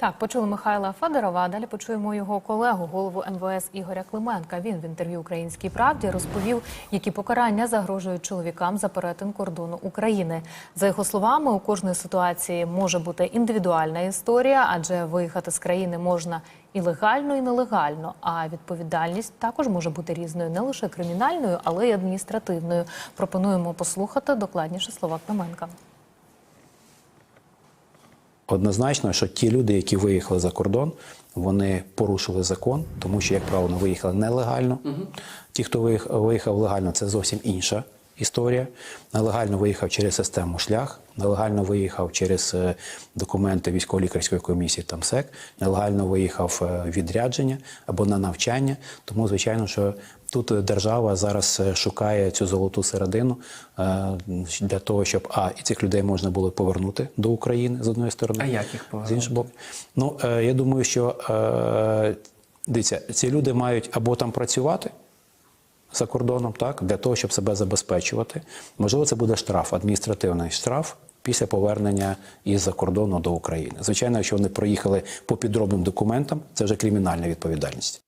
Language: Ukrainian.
Так, почули Михайла Федорова. а Далі почуємо його колегу, голову МВС Ігоря Клименка. Він в інтерв'ю Українській правді розповів, які покарання загрожують чоловікам за перетин кордону України. За його словами, у кожної ситуації може бути індивідуальна історія, адже виїхати з країни можна і легально, і нелегально. А відповідальність також може бути різною, не лише кримінальною, але й адміністративною. Пропонуємо послухати докладніше слова Клименка. Однозначно, що ті люди, які виїхали за кордон, вони порушили закон, тому що, як правило, виїхали нелегально. Ті, хто виїх- виїхав легально, це зовсім інша історія. Нелегально виїхав через систему шлях, нелегально виїхав через е, документи військово-лікарської комісії, там СЕК, нелегально виїхав е, відрядження або на навчання. Тому, звичайно, що тут держава зараз е, шукає цю золоту середину для того, щоб а і цих людей можна було повернути до України з одної сторони. А як їх З іншого боку, ну я думаю, що дивіться, ці люди мають або там працювати за кордоном, так для того, щоб себе забезпечувати. Можливо, це буде штраф, адміністративний штраф. Після повернення із-за кордону до України. Звичайно, якщо вони проїхали по підробним документам, це вже кримінальна відповідальність.